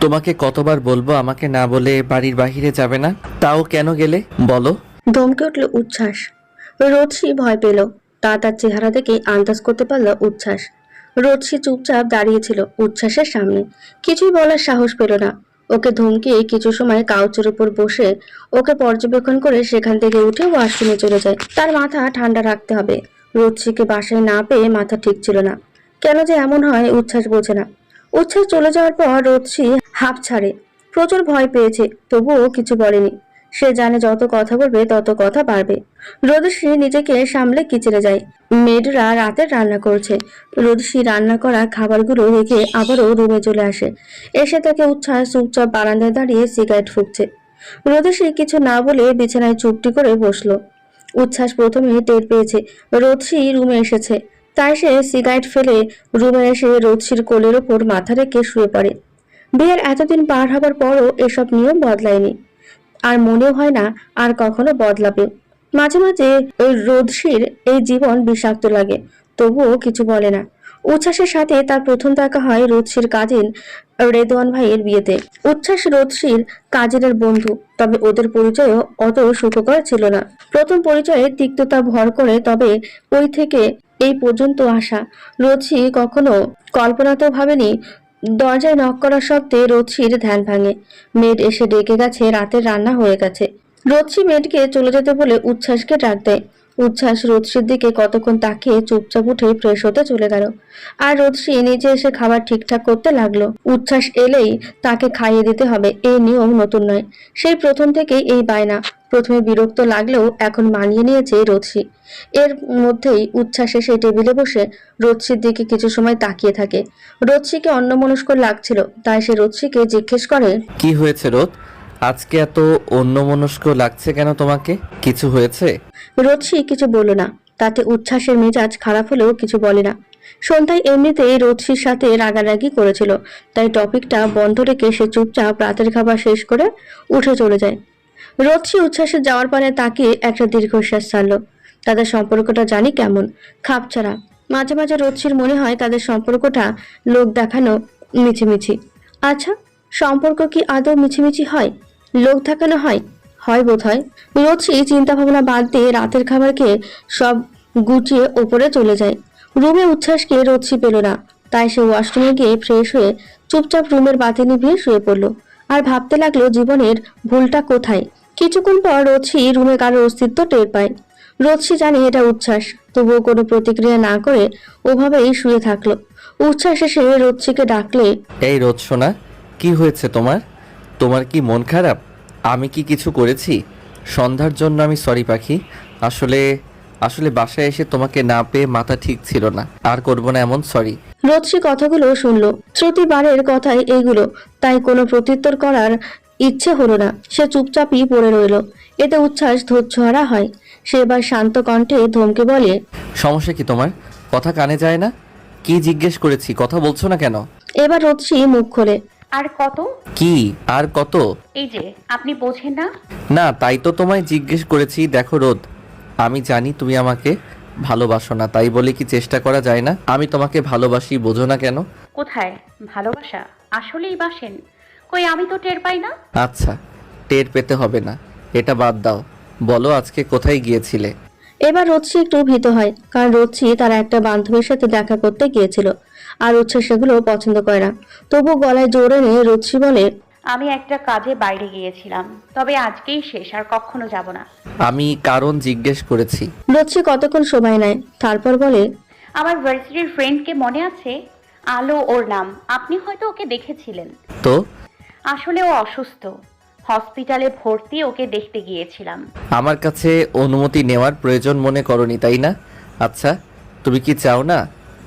তোমাকে কতবার বলব আমাকে না বলে বাড়ির বাহিরে যাবে না? তাও কেন গেলে? বলো। ধমকে উঠল উচ্ছ্বাস। রোদসি ভয় পেল। তা তার চেহারা দেখে আন্দাজ করতে পারল উচ্ছ্বাস। রোদসি চুপচাপ দাঁড়িয়েছিল উচ্ছ্বাসের সামনে। কিছুই বলার সাহস পেল না। ওকে ধমকিয়ে কিছু সময় কাউচের উপর বসে ওকে পর্যবেক্ষণ করে সেখান থেকে উঠে ওয়াশরুমে চলে যায়। তার মাথা ঠান্ডা রাখতে হবে। রোদসিকে বাসায় না পেয়ে মাথা ঠিক ছিল না। কেন যে এমন হয় উচ্ছ্বাস বোঝে না। উচ্ছ্বাস চলে যাওয়ার পর রোদসি হাঁপ ছাড়ে। প্রচুর ভয় পেয়েছে, তবুও কিছু বলেনি। সে জানে যত কথা বলবে, তত কথা বাড়বে রোদসি নিজেকে সামলে কিচেনে যায়। মেয়েরা রাতে রান্না করছে। রোদসি রান্না করা খাবারগুলো রেখে আবারও রুমে চলে আসে। এসে তাকে উচ্ছ্বাস, চুপচাপ বারান্দায় দাঁড়িয়ে সিগারেট ফুঁকছে। রোদসি কিছু না বলে বিছানায় চুপটি করে বসল। উচ্ছ্বাস প্রথমে টের পেয়েছে, রোদসি রুমে এসেছে। তাই সে সিগারেট ফেলে রুমে এসে রোদসির কোলের ওপর মাথা রেখে শুয়ে পড়ে। বিয়ের এতদিন পার হবার পরও এসব নিয়ম বদলায়নি। আর মনেও হয় না আর কখনো বদলাবে। মাঝে মাঝে ওই রোদসির এই জীবন বিষাক্ত লাগে, তবুও কিছু বলে না। উচ্ছ্বাসের সাথে তার প্রথম দেখা হয় রোদসির কাজিন রেদওয়ান ভাইয়ের বিয়েতে। উচ্ছ্বাস রোদসির কাজিনের বন্ধু, তবে ওদের পরিচয়ও অত সুখকর ছিল না। প্রথম পরিচয়ে তিক্ততা ভর করে তবে ওই থেকে এই পর্যন্ত আসা রোদসি কখনো কল্পনাতেও ভাবেনি, দরজায় নক করা সত্ত্বে রোদসির ধ্যান ভাঙে। মেড এসে ডেকে গেছে, রাতের রান্না হয়ে গেছে। রোদসি মেডকে চলে যেতে বলে উচ্ছ্বাসকে ডাক দেয়। উচ্ছ্বাস রোদসির দিকে কতক্ষণ তাকিয়ে চুপচাপ উঠে ফ্রেশ হতে চলে গেল। আর রোদসি নিচে এসে খাবার ঠিকঠাক করতে লাগল। উচ্ছ্বাস এলেই তাকে খাইয়ে দিতে হবে এই নিয়ম নতুন নয়। সেই প্রথম থেকেই এই বায়না। প্রথমে বিরক্ত লাগলেও এখন মানিয়ে নিয়েছে রোদসি এর মধ্যেই উচ্ছ্বাসে এসে টেবিলে বসে রোদসির দিকে কিছু সময় তাকিয়ে থাকে। রোদসিকে অন্যমনস্ক লাগছিল তাই সে রোদসিকে জিজ্ঞেস করে কি হয়েছে রোদ আজকে এত অন্যমনস্ক লাগছে কেন তোমাকে? কিছু হয়েছে? রোদসি কিছু বলল না তাতে উচ্ছ্বাসের মেজাজ খারাপ হলেও কিছু বলে না। সন্ধ্যায় এমনিতেই রোদসির সাথে রাগারাগি করেছিল তাই টপিকটা বন্ধ রেখে সে চুপচাপ রাতের খাবার শেষ করে উঠে চলে যায়। রোদসি উচ্ছ্বাসে যাওয়ার পরে তাকিয়ে একটা দীর্ঘশ্বাস ছাড়লো। তাদের সম্পর্কটা জানি কেমন খাপছাড়া মাঝে মাঝে রোদসির মনে হয় তাদের সম্পর্কটা লোক দেখানো মিছিমিছি। আচ্ছা সম্পর্ক কি আদৌ মিছিমিছি হয়? লোক দেখানো হয়? হয় বোধ হয় রোদসি চিন্তা ভাবনা বাদ দিয়ে রাতের খাবার খেয়ে সব গুটিয়ে ওপরে চলে যায়। রুমে উচ্ছ্বাসকে রোদসি পেল না। তাই সে ওয়াশরুমে গিয়ে ফ্রেশ হয়ে চুপচাপ রুমের বাতি নিভিয়ে শুয়ে পড়ল। আর ভাবতে লাগল জীবনের ভুলটা কোথায়। কিছুক্ষণ পর রোদসি রুমে কারোর অস্তিত্ব টের পায়। রোদসি জানে এটা উচ্ছ্বাস, তবুও কোনো প্রতিক্রিয়া না করে ওভাবেই শুয়ে থাকল। উচ্ছ্বাস এসে রোদসিকে ডাকলে, এই রোদ সোনা, কি হয়েছে তোমার? তোমার কি মন খারাপ? আমি কি কিছু করেছি? সন্ধ্যার জন্য আমি সরি পাখি। আসলে আসলে বাসায় এসে তোমাকে না পেয়ে মাথা ঠিক ছিল না। আর করব না এমন সরি রোদসি কথাগুলো শুনল। শ্রুতিবারের কথাই এইগুলো তাই কোনো প্রত্যুত্তর করার ইচ্ছে হলো না। সে চুপচাপই পড়ে রইল। এতে উচ্ছ্বাস ধৈর্যহারা হয়। সে এবার শান্ত কণ্ঠে ধমকে বলে সমস্যা কি তোমার? কথা কানে যায় না? কি জিজ্ঞেস করেছি? কথা বলছো না কেন? এবার রোদসি মুখ খোলে আর কত? কি? আর কত? এই যে আপনি বোঝেন না? না তাই তো তোমায় জিজ্ঞেস করেছি দেখো রোদ। আমি জানি তুমি আমাকে ভালোবাসো না তাই বলে কি চেষ্টা করা যায় না? আমি তোমাকে ভালোবাসি বোঝো না কেন? কোথায়? ভালোবাসা? আসলেই বাসেন। কই আমি তো টের পাই না? আচ্ছা টের পেতে হবে না। এটা বাদ দাও। বলো আজকে কোথায় গিয়েছিলে? এবার রোদসি একটু ভীত হয় কারণ রোদসি তার একটা বান্ধবীর সাথে দেখা করতে গিয়েছিল আর উচ্ছ্বাস সেগুলো পছন্দ করে না। তবু গলায় জোরে নিয়ে রোদসি বলে আমি একটা কাজে বাইরে গিয়েছিলাম তবে আজকেই শেষ আর কখনো যাব না। আমি কারণ জিজ্ঞেস করেছি। রোদসি কতক্ষণ সময় নেয় তারপর বলে আমার ভার্সিটির ফ্রেন্ডকে মনে আছে? আলো ওর নাম আপনি হয়তো ওকে দেখেছিলেন। তো? আসলে ও অসুস্থ। হসপিটালে ভর্তি ওকে দেখতে গিয়েছিলাম। আমার কাছে অনুমতি নেওয়ার প্রয়োজন মনে করনি তাই না? আচ্ছা তুমি কি চাও না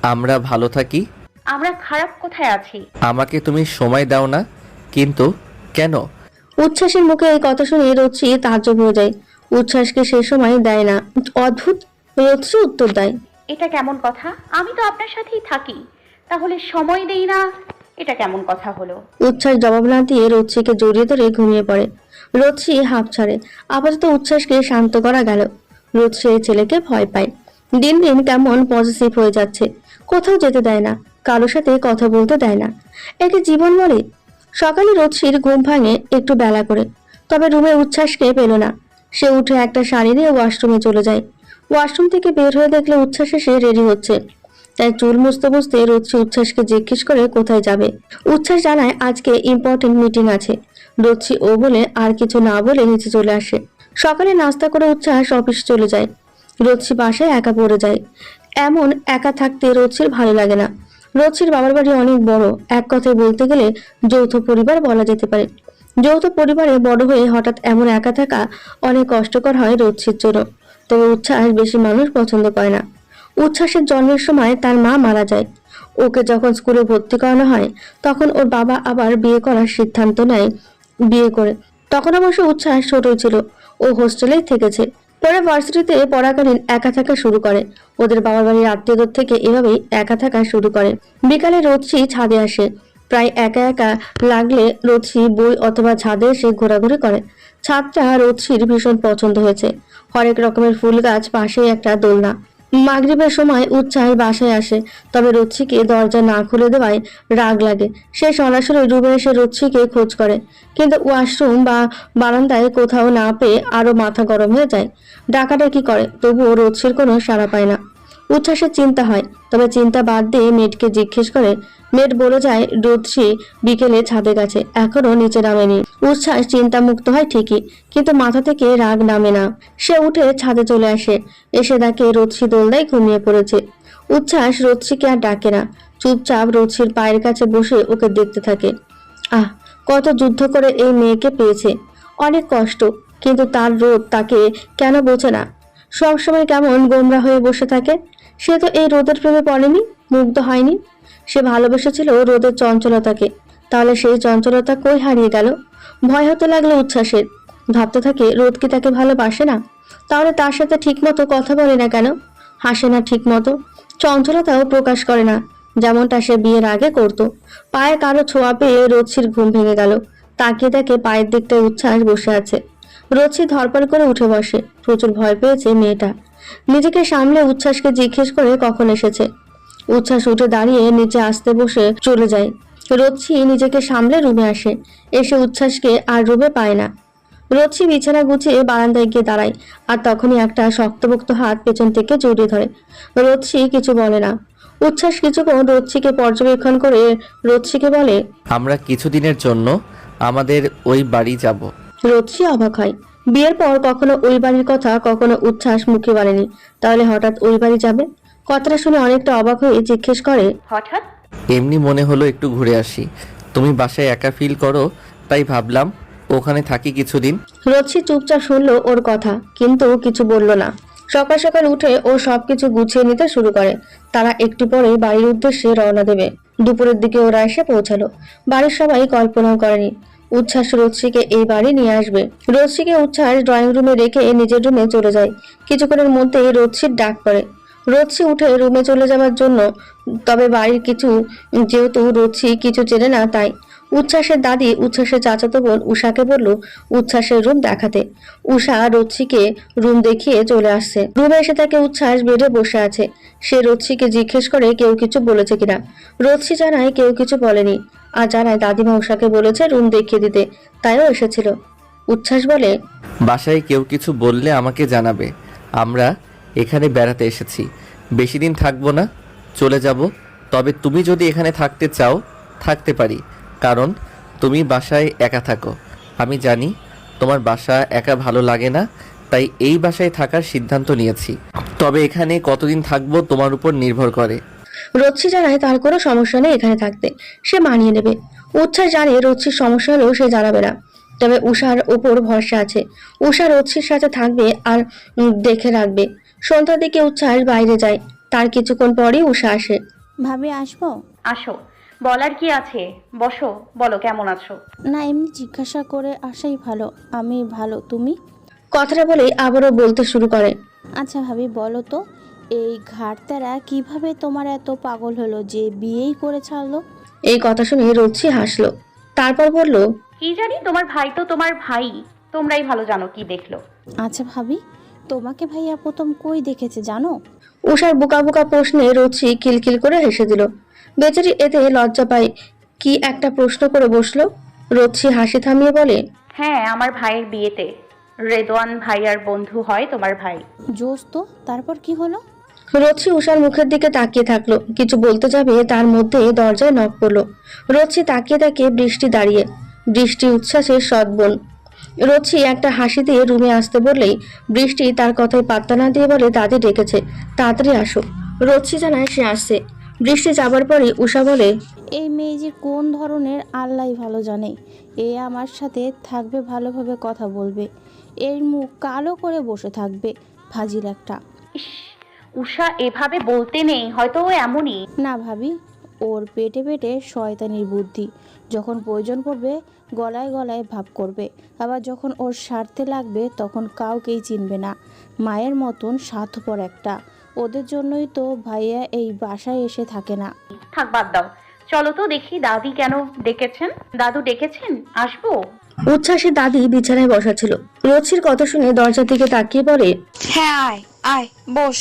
আমরা ভালো থাকি? আমরা খারাপ কোথায় আছি? আমাকে তুমি সময় দাও না। কিন্তু কেন? উচ্ছ্বাসের মুখে এই কথা শুনে রোদসি তাজ্জব হয়ে যায়। উচ্ছ্বাসকে সে সময় দেয় না। অদ্ভুত রোদসি উত্তর দেয়। এটা কেমন কথা? আমি তো আপনার সাথেই থাকি। তাহলে সময় দেই না? এটা কেমন কথা হলো? উচ্ছ্বাস জবাব না দিয়ে রোদসিকে জড়িয়ে ধরে ঘুমিয়ে পড়ে। রোদসি হাঁপ ছাড়ে। আপাতত উচ্ছ্বাসকে শান্ত করা গেল। রোদসি এই ছেলেকে ভয় পায়। দিন দিন কেমন পজিটিভ হয়ে যাচ্ছে। কোথাও যেতে দেয় না। কারোর সাথে কথা বলতে দেয় না। একে জীবন বলে? সকালে রোদসির ঘুম ভাঙে একটু বেলা করে। তবে রুমে উচ্ছ্বাসকে পেল না। সে উঠে একটা শাড়ি নিয়ে ওয়াশরুমে চলে যায়। ওয়াশরুম থেকে বের হয়ে দেখলে উচ্ছ্বাস এসে রেডি হচ্ছে। তাই চুল মুছতে মুছতে রোদসি উচ্ছ্বাসকে জিজ্ঞেস করে কোথায় যাবে। উচ্ছ্বাস জানায় আজকে ইম্পর্টেন্ট মিটিং আছে। রোদসি ও বলে আর কিছু না বলে নিচে চলে আসে। সকালে নাস্তা করে উচ্ছ্বাস অফিস চলে যায়। রোদসি বাসায় একা পড়ে যায়। এমন একা থাকতে রোদসির ভালো লাগে না। রোদসির বাবার বাড়ি অনেক বড়। এক কথায় বলতে গেলে যৌথ পরিবার বলা যেতে পারে। যৌথ পরিবারে বড় হয়ে হঠাৎ এমন একা থাকা অনেক কষ্টকর হয় রোদসির জন্য। তবে উচ্ছ্বাস বেশি মানুষ পছন্দ করে না। উচ্ছ্বাসের জন্মের সময় তার মা মারা যায়। ওকে যখন স্কুলে ভর্তি করানো হয়, তখন ওর বাবা আবার বিয়ে করার সিদ্ধান্ত নেয়, বিয়ে করে। তখন অবশ্য উচ্ছ্বাস ছোটই ছিল। ও হোস্টেলেই থেকেছে। পরে ভার্সিটিতে পড়াকালীন একা থাকা শুরু করে। ওদের বাবার বাড়ির আত্মীয়দের থেকে এভাবেই একা থাকা শুরু করে। বিকালে রোদসি ছাদে আসে। প্রায় একা একা লাগলে রোদসি বই অথবা ছাদে এসে ঘোরাঘুরি করে। ছাদটা রোদসির ভীষণ পছন্দ হয়েছে। হরেক রকমের ফুল গাছ পাশেই একটা দোলনা। মাগরিবের সময় উচ্ছ্বাস বাসায় আসে, তবে রচ্ছিকে দরজা না খুলে দেওয়ায় রাগ লাগে। সে সরাসরি রুমে এসে রচ্ছিকে খোঁজ করে, কিন্তু ওয়াশরুম বা বারান্দায় কোথাও না পেয়ে আরও মাথা গরম হয়ে যায়। ডাকাটা কি করে, তবুও রচ্ছির কোনো সাড়া পায় না। উচ্ছ্বাসের চিন্তা হয়। তবে চিন্তা বাদ দিয়ে মেয়েটকে জিজ্ঞেস করে মেট বলে যায় রোদসি বিকেলে ছাদে গেছে এখনও নিচে নামেনি। উচ্ছ্বাস চিন্তা মুক্ত হয় ঠিকই, কিন্তু মাথা থেকে রাগ নামে না। সে উঠে ছাদে চলে আসে। এসে দেখে রোদসি দোলনায় ঘুমিয়ে পড়েছে। উচ্ছ্বাস রোদসিকে আর ডাকে না। চুপচাপ রোদসির পায়ের কাছে বসে ওকে দেখতে থাকে। আহ, কত যুদ্ধ করে এই মেয়েকে পেয়েছে। অনেক কষ্ট, কিন্তু তার রোদ তাকে কেন বোঝে না? সবসময় কেমন গোমরা হয়ে বসে থাকে। সে তো এই রোদের প্রেমে পড়েনি, মুগ্ধ হয়নি। সে ভালোবেসেছিল রোদের চঞ্চলতাকে। তাহলে সেই চঞ্চলতা কই হারিয়ে গেল? ভয় হতে লাগল উচ্ছ্বাসের। ভাবতে থাকে, রোদ কি তাকে ভালোবাসে না? তাহলে তার সাথে ঠিকমতো কথা বলে না কেন? হাসে না ঠিকমতো। চঞ্চলতাও প্রকাশ করে না, যেমনটা সে বিয়ের আগে করত। পায়ে কারও ছোঁয়া পেয়ে রোদসির ঘুম ভেঙে গেল। তাকিয়ে দেখে পায়ের দিকটায় উচ্ছ্বাস বসে আছে। রোদসি ধরপড় করে উঠে বসে। প্রচুর ভয় পেয়েছে মেয়েটা। নিজেকে সামলে উচ্ছ্বাসকে জিজ্ঞেস করে কখন এসেছে। উচ্ছ্বাস উঠে দাঁড়িয়ে নিচে আসতে বসে চলে যায়। রোদসি নিজেকে সামলে রুমে আসে। এসে উচ্ছ্বাসকে আর রুমে পায় না। রোদসি বিছানা গুছিয়ে বারান্দায় গিয়ে দাঁড়ায় আর তখনই একটা শক্তপোক্ত হাত পেছন থেকে জড়িয়ে ধরে। রোদসি কিছু বলে না। উচ্ছ্বাস কিছুক্ষণ রোদসিকে পর্যবেক্ষণ করে রোদসিকে বলে আমরা কিছুদিনের জন্য আমাদের ওই বাড়ি যাব। রোদসি অবাক হয়। বিয়ের পর কখনো ওই বাড়ির কথা কখনো উচ্ছ্বাস মুখে বলেনি তাহলে হঠাৎ ওই বাড়ি যাবে? কথাটা শুনে অনেকটা অবাক হয়ে জিজ্ঞেস করে হঠাৎ? এমনি মনে হলো একটু ঘুরে আসি। তুমি বাসায় একা ফিল করো তাই ভাবলাম ওখানে থাকি কিছুদিন। রোদসি চুপচাপ শুনলো ওর কথা কিন্তু কিছু বলল না। সকাল সকাল উঠে ও সবকিছু গুছিয়ে নিতে শুরু করে। তারা একটু পরে বাড়ির উদ্দেশ্যে রওনা দেবে। দুপুরের দিকে ওরা এসে পৌঁছালো। বাড়ির সবাই কল্পনাও করেনি। উচ্ছ্বাস রোদসিকে এই বাড়ি নিয়ে আসবে। রোদসিকে উচ্ছ্বাস ড্রয়িং রুমে রেখে নিজের রুমে চলে যায়। কিছুক্ষণের মধ্যেই রোদসির ডাক পড়ে। রোদসি উঠে রুমে চলে যাওয়ার জন্য, তবে বাড়ির কিছু, যেহেতু রোদসি কিছু চেনে না, তাই। উচ্ছ্বাসের দাদি, উচ্ছ্বাসের চাচাতো বোন উষাকে বলল, উচ্ছ্বাসের রুম দেখাতে। উষা রোদসিকে রুম দেখিয়ে চলে আসছে। রুমে এসে তাকে উচ্ছ্বাস বেডে বসে আছে। সে রোদসিকে জিজ্ঞেস করে, কেউ কিছু বলেছে কিনা? রোদসি জানায়, কেউ কিছু বলেনি। আর জানায় দাদিমা উষাকে বলেছে রুম দেখিয়ে দিতে। তাইও এসেছিল। উচ্ছ্বাস বলে, বাসায় কেউ কিছু বললে আমাকে জানাবে। আমরা এখানে বেড়াতে এসেছি। বেশি দিন থাকব না, চলে যাব। তবে তুমি যদি এখানে থাকতে চাও, থাকতে পারি। কারণ তুমি বাসায় একা থাকো। আমি জানি তোমার বাসা একা ভালো লাগে না, তাই এই বাসায় থাকার সিদ্ধান্ত নিয়েছি। তবে এখানে কতদিন থাকব তোমার উপর নির্ভর করে। রচ্ছি জানায় তার কোনো সমস্যা নেই এখানে থাকতে। সে মানিয়ে নেবে। উচ্ছ্বাস জানে রচ্ছির সমস্যা হলেও সে জানাবে না। তবে উষার উপর ভরসা আছে। উষা রচ্ছির সাথে থাকবে আর দেখে রাখবে। সন্ধ্যার দিকে উচ্ছ্বাস বাইরে যায়। তার কিছুক্ষণ পরই উষা আসে। ভাবি আসব? আসো। বলার কি আছে? বসো বলো কেমন আছো? না এমনি জিজ্ঞাসা করে আসাই ভালো। আমি ভালো তুমি? কথাটা বলেই আবারও বলতে শুরু করে। আচ্ছা ভাবি বলো তো। এই ঘাটতারা কীভাবে তোমার এত পাগল হলো যে বিয়েই করে ছাড়লো? এই কথা শুনে রচ্ছি হাসলো। তারপর বলল কি জানি তোমার ভাই তো তোমার ভাই। তোমরাই ভালো জানো কি দেখল। আচ্ছা ভাবি তোমাকে ভাইয়া প্রথম কই দেখেছে জানো? উষার বোকা বোকা প্রশ্নে রুচি কিলকিল করে হেসে দিল। বেচারি এতে লজ্জা পায় কি একটা প্রশ্ন করে বসল। রোদসি হাসি থামিয়ে বলে হ্যাঁ আমার ভাইয়ের বিয়েতে। রেদওয়ান ভাইয়ার বন্ধু হয় তোমার ভাই। জোস তো তারপর কি হলো? রোদসি উষার মুখের দিকে তাকিয়ে থাকল। কিছু বলতে যাবে তার মধ্যে দরজায় নক পড়ল। রোদসি তাকিয়ে তাকিয়ে বৃষ্টি দাঁড়িয়ে। বৃষ্টি উচ্ছ্বাসের সদ্বন রোদসি একটা হাসি দিয়ে রুমে আসতে বললেই বৃষ্টি তার কথায় পাত্তা না দিয়ে বলে দাদি ডেকেছে তাড়াতাড়ি আসো। রোদসি জানায় সে আসছে। বৃষ্টি যাবার পরই উষা বলে এই মেয়ে যে কোন ধরনের আল্লাহ ভালো জানে। এ আমার সাথে থাকবে ভালোভাবে কথা বলবে। এর মুখ কালো করে বসে থাকবে ফাজিল একটা। উষা এভাবে বলতে নেই হয়তো ও এমনই। না ভাবি ওর পেটে পেটে শয়তানির বুদ্ধি। যখন প্রয়োজন পড়বে গলায় গলায় ভাব করবে। আবার যখন ওর স্বার্থে লাগবে তখন কাউকেই চিনবে না। মায়ের মতন স্বার্থপর একটা। ওদের জন্যই তো ভাইয়া এই বাসায় এসে থাকে না। থাক বাদ দাও। চলো তো দেখি দাদি কেন ডেকেছেন। দাদু ডেকেছেন? আসব? উচ্ছ্বাসের দাদি বিছানায় বসা ছিল। রোদসির কথা শুনে দরজার দিকে তাকিয়ে বলে হ্যাঁ আয় আয় বস।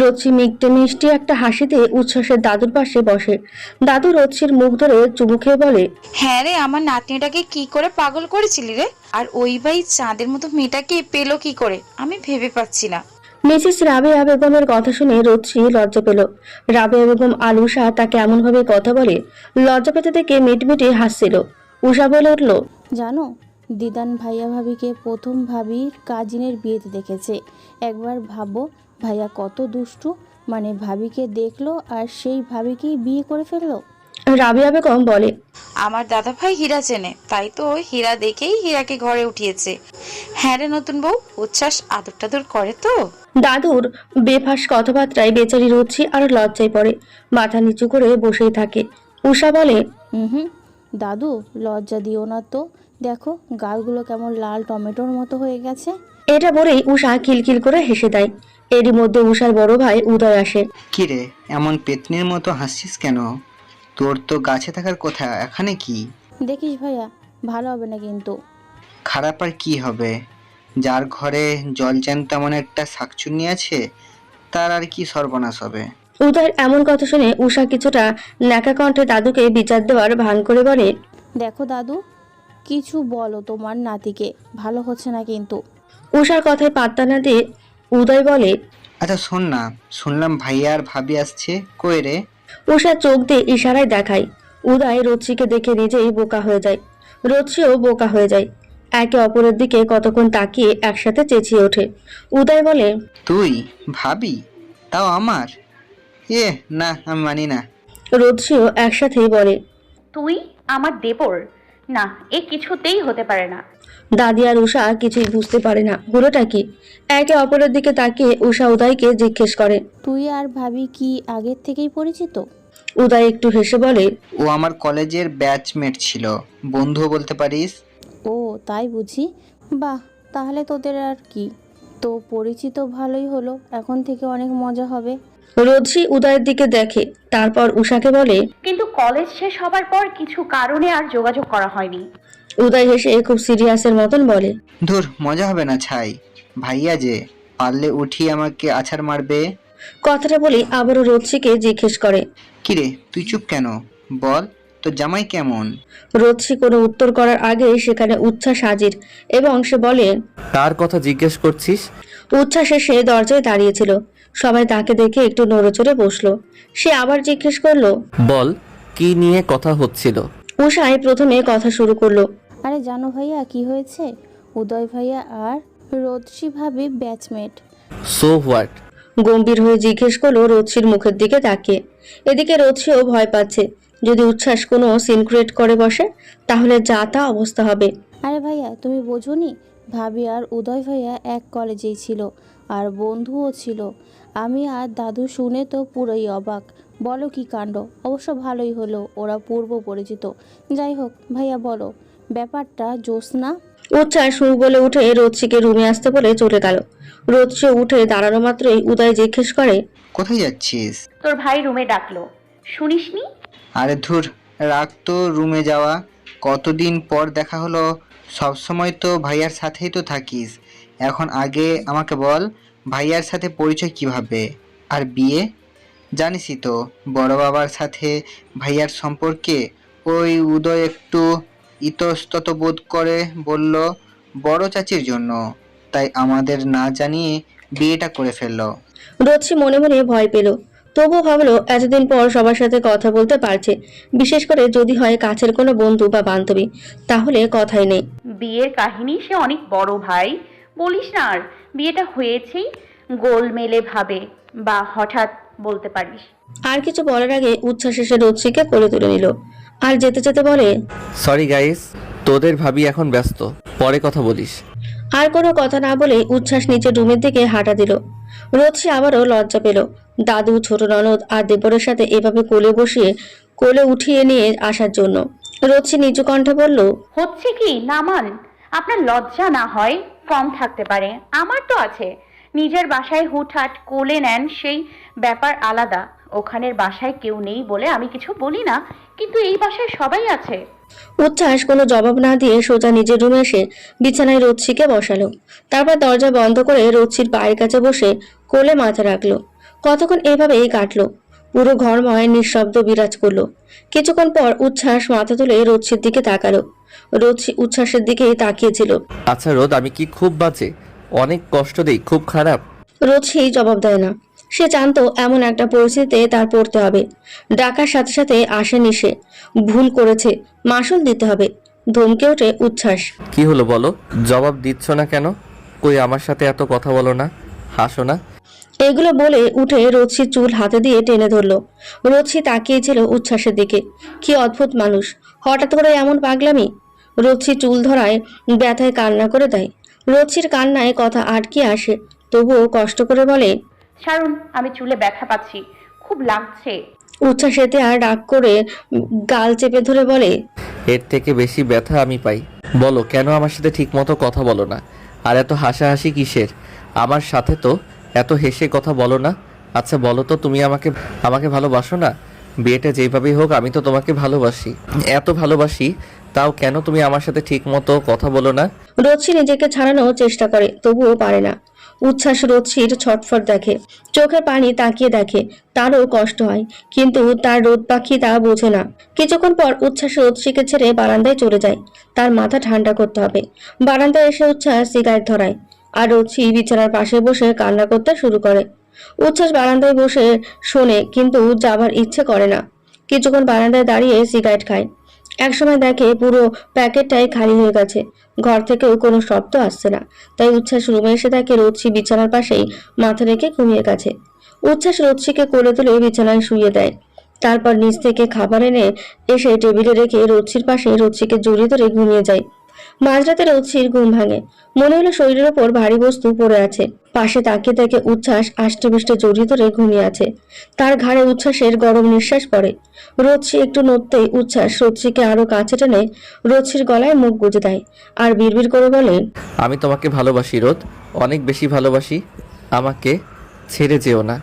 রোদসি মিকটে মিষ্টি একটা হাসিতে উচ্ছ্বাসের দাদুর পাশে বসে। দাদু রোদসির মুখ ধরে চুমু খেয়ে বলে হ্যাঁ রে আমার নাতনিটাকে কি করে পাগল করেছিলি রে? আর ওই ভাই চাঁদের মতো মেয়েটাকে পেল কি করে? আমি ভেবে পাচ্ছি না। মিসেস রাবেয়া বেগমের কথা শুনে রোদসি লজ্জা পেল। রাবেয়া বেগম আর উষা তাকে এমনভাবে কথা বলে লজ্জা পেতে দেখে মিটমিটে হাসছিল। উষা বলে উঠল জানো দিদান ভাইয়া ভাবিকে প্রথম ভাবি কাজিনের বিয়েতে দেখেছে। একবার ভাবো ভাইয়া কত দুষ্টু। মানে ভাবিকে দেখল আর সেই ভাবিকেই বিয়ে করে ফেলল। রাবেয়া বেগম বলে আমার দাদা ভাই হীরা চেনে তাই তো ওই হীরা দেখেই হীরাকে ঘরে উঠিয়েছে। হ্যাঁ রে নতুন বউ উচ্ছ্বাস আদর টাদর করে তো? দাদুর বেফাস কথাবার্তায় বেচারি রোদসি আর লজ্জায় পড়ে মাথা নিচু করে বসেই থাকে। উষা বলে হুম দাদু লজ্জা দিও না তো। দেখো গালগুলো কেমন লাল টমেটোর মতো হয়ে গেছে। এটা বলেই উষা খিলখিল করে হেসে দেয়। এরই মধ্যে উষার বড় ভাই উদয় আসে। কিরে এমন পেতনির মতো হাসছিস কেন? তোর তো গাছে থাকার কথা এখানে কি? দেখিস ভাইয়া ভালো হবে না কিন্তু। খারাপ আর কি হবে? যার ঘরে জল জ্যান্ত এমন একটা শাকচুন্নি আছে তার আর কি সর্বনাশ হবে? উদয়ের এমন কথা শুনে উষা কিছুটা ন্যাকা কণ্ঠে দাদুকে বিচার দেওয়ার ভান করে বলে দেখো দাদু কিছু বলো তোমার নাতিকে ভালো হচ্ছে না কিন্তু। উষার কথায় পাত্তা না দিয়ে উদয় বলে আচ্ছা শোন না। শুনলাম ভাইয়া আর ভাবি আসছে। কই রে? উষা চোখ দিয়ে ইশারায় দেখায়। উদয় রোচিকে দেখে নিজেই বোকা হয়ে যায়। রোচিও বোকা হয়ে যায়। একে অপরের দিকে কতক্ষণ তাকিয়ে একসাথে চেঁচিয়ে ওঠে। উদয় বলে তুই? ভাবি? তাও আমার? এ না আমি মানি না। রোচিও একসাথেই বলে তুই? আমার দেবর? না এ কিছুতেই হতে পারে না। দাদি আর উষা কিছুই বুঝতে পারে না। হলোটা কি? একে অপরের দিকে তাকিয়ে উষা উদয়কে জিজ্ঞেস করে। তুই আর ভাবি কি আগের থেকেই পরিচিত? উদয় একটু হেসে বলে ও আমার কলেজের ব্যাচমেট ছিল। বন্ধু বলতে পারিস? ও তাই বুঝি? বাহ তাহলে তোদের আর কি? তো পরিচিত ভালোই হলো এখন থেকে অনেক মজা হবে। রোজি উদয়ের দিকে দেখে তারপর উষাকে বলে কিন্তু কলেজ শেষ হবার পর কিছু কারণে আর যোগাযোগ করা হয়নি। উদয় হেসে খুব সিরিয়াসের মতন বলে ধুর মজা হবে না ছাই। ভাইয়া যে পারলে উঠিয়ে আমাকে আছাড় মারবে। কথাটা বলেই আবারও রোদসিকে জিজ্ঞেস করে কিরে তুই চুপ কেন? বল তোর জামাই কেমন? রোদসি কোনো উত্তর করার আগে সেখানে উচ্ছ্বাস হাজির এবং সে বলে তার কথা জিজ্ঞেস করছিস? উচ্ছ্বাস এসে দরজায় দাঁড়িয়েছিল সবাই তাকে দেখে একটু নড়েচড়ে বসল। সে আবার জিজ্ঞেস করল বল কি নিয়ে কথা হচ্ছিল? উষাই প্রথমে কথা শুরু করল আরে জানো ভাইয়া কি হয়েছে? উদয় ভাইয়া আর রোদসি ভাবি ব্যাচমেট সো হোয়াট গম্ভীর হয়ে জিজ্ঞেস করল রোদসির মুখের দিকে তাকিয়ে। এদিকে রোদসিও ভয় পাচ্ছে যদি উচ্ছ্বাস কোনো সিনক্রেট করে বসে তাহলে যা তা অবস্থা হবে। আরে ভাইয়া তুমি বোঝোনি? ভাবি আর উদয় ভাইয়া এক কলেজেই ছিল আর বন্ধুও ছিল। আমি আর দাদু শুনে তো পুরোই অবাক। বলো কি কাণ্ড? অবশ্য ভালোই হলো ওরা পূর্ব পরিচিত। যাই হোক ভাইয়া বলো ব্যাপারটা জ্যোৎস্না। উচ্ছ্বাস সুর বলে উঠে রোদসিকে রুমে আসতে বলে চলে গেল। রোদসি উঠে দাঁড়ানো মাত্রই উদয় জিজ্ঞেস করে কোথায় যাচ্ছিস? তোর ভাই রুমে ডাকলো। শুনিসনি? আরে ধুর রাগ তো রুমে যাওয়া। কতদিন পর দেখা হলো সবসময় তো ভাইয়ার সাথেই তো থাকিস। এখন আগে আমাকে বল ভাইয়ার সাথে পরিচয় কীভাবে? আর বিয়ে? জানিসই তো বড় বাবার সাথে ভাইয়ার সম্পর্কে। ওই উদয় একটু ইতস্তত বোধ করে বলল বড় চাচির জন্য। তাই আমাদের না জানিয়ে বিয়েটা করে ফেলল। রোচি মনে মনে ভয় পেল। তবুও ভাবলো এতদিন পর সবার সাথে কথা বলতে পারছে। বিশেষ করে যদি হয় কাছের কোনো বন্ধু বা বান্ধবী তাহলে কথাই নেই। বিয়ের কাহিনী সে অনেক বড় ভাই। বলিস না আর বিয়েটা হয়েছেই গোলমেলে ভাবে বা হঠাৎ বলতে পারিস। আর কিছু বলার আগে উচ্ছ্বাস এসে রোচিকে কোলে তুলে নিল। আর যেতে যেতে বলে সরি গাইস তোদের ভাবি এখন ব্যস্ত পরে কথা বলিস। আর কোনো কথা না বলে উচ্ছ্বাস নিচে রুমের দিকে হাঁটা দিল। রোচি আবারও লজ্জা পেল। দাদু ছোট ননদ আর দেবরের সাথে এভাবে কোলে বসিয়ে কোলে উঠিয়ে নিয়ে আসার জন্য। রোচি নিচু কণ্ঠে বলল হচ্ছে কি নামান? আপনার লজ্জা না হয়? কম থাকতে পারে। আমার তো আছে। নিজের বাসায় হুটহাট কোলে নেন সেই ব্যাপার আলাদা। ওখানের বাসায় কেউ নেই বলে আমি কিছু বলি না। কিন্তু এই বাসায় সবাই আছে। উচ্ছ্বাস কোনো জবাব না দিয়ে সোজা নিজের রুমে এসে বিছানায় রোচ্ছিকে বসালো। তারপর দরজা বন্ধ করে রোচ্ছির পায়ের কাছে বসে কোলে মাথা রাখল। কতক্ষণ এভাবেই কাটলো। পুরো ঘরময় নিঃশব্দ বিরাজ করল। কিছুক্ষণ পর উচ্ছ্বাস মাথা তুলে রোচ্ছির দিকে তাকালো। রোচ্ছি উচ্ছ্বাসের দিকে তাকিয়েছিল। আচ্ছা রোদ আমি কি খুব বাজে? অনেক কষ্ট দেই খুব খারাপ। রোচ্ছি জবাব দেয় না। সে জানতো এমন একটা পরিস্থিতিতে তার পড়তে হবে। ডাকার সাথে সাথে আসেনি সে। ভুল করেছে মাসুল দিতে হবে। ধমকে ওঠে উচ্ছ্বাস। কি হলো বলো? জবাব দিচ্ছ না কেন? কই আমার সাথে এত কথা বলো না? হাসো না। এগুলো বলে উঠে রোচ্ছি চুল হাতে দিয়ে টেনে ধরলো। রোচ্ছি তাকিয়েছিল উচ্ছ্বাসের দিকে। কি অদ্ভুত মানুষ। হঠাৎ করে এমন পাগলামি? রোচ্ছি চুল ধরায় ব্যথায় কান্না করে দেয়। রোচ্ছির কান্নায় কথা আটকে আসে তবুও কষ্ট করে বলে ছাড়ুন আমি চুলে ব্যথা পাচ্ছি। খুব লাগছে। উচ্ছ্বাস এতে আর রাগ করে গাল চেপে ধরে বলে এর থেকে বেশি ব্যথা আমি পাই। বলো কেন আমার সাথে ঠিকমতো কথা বলো না? আর এত হাসাহাসি কিসের? আমার সাথে তো এত হেসে কথা বলো না। আচ্ছা বলো তো তুমি আমাকে আমাকে ভালোবাসো না? বিয়েটা যেভাবেই হোক আমি তো তোমাকে ভালোবাসি। এত ভালোবাসি তাও কেন তুমি আমার সাথে ঠিকমতো কথা বলো না? রোচ্ছি নিজেকে ছাড়ানোর চেষ্টা করে, তবুও পারে না। উচ্ছ্বাস রোচ্ছির ছটফট দেখে, চোখের পানি তাকিয়ে দেখে, তারও কষ্ট হয়, কিন্তু তার রোদ পাখি তা বোঝে না। কিছুক্ষণ পর উচ্ছ্বাস রোচ্ছিকে ছেড়ে বারান্দায় চলে যায়। তার মাথা ঠান্ডা করতে হবে। বারান্দায় এসে উচ্ছ্বাস সিগারেট ধরায় আর রোচ্ছি বিছানার পাশে বসে কান্না করতে শুরু করে। উচ্ছ্বাস বারান্দায় বসে শোনে, কিন্তু যাবার ইচ্ছে করে না। কিছুক্ষণ বারান্দায় দাঁড়িয়ে সিগারেট খায়। একসময় দেখে পুরো প্যাকেটটাই খালি হয়ে গেছে। ঘর থেকেও কোনো শব্দ আসছে না। তাই উচ্ছ্বাস রুমে এসে তাকে রোচ্ছি বিছানার পাশেই মাথা রেখে ঘুমিয়ে গেছে। উচ্ছ্বাস রোচ্ছিকে কোলে তুলে বিছানায় শুয়ে দেয়। তারপর নিচ থেকে খাবার এনে এসে টেবিলে রেখে রোচ্ছির পাশে রোচ্ছিকে জড়িয়ে ধরে ঘুমিয়ে যায়। মাঝরাতে রোচ্ছির ঘুম ভাঙে। মনে হলো শরীরের ওপর ভারী বস্তু পড়ে আছে। পাশে তাকিয়ে তাকে উচ্ছ্বাস, আষ্টেপৃষ্টে জড়িয়ে ধরে ঘুমিয়ে আছে। তার ঘাড়ে উচ্ছ্বাসের গরম নিঃশ্বাস পড়ে। রোচ্ছি একটু নড়তেই উচ্ছ্বাস রোচ্ছিকে আরও কাছে টেনে রোচ্ছির গলায় মুখ গুজে দেয়। আর বিড়বিড় করে বলে, আমি তোমাকে ভালোবাসি রোদ। অনেক বেশি ভালোবাসি। আমাকে ছেড়ে যেও না।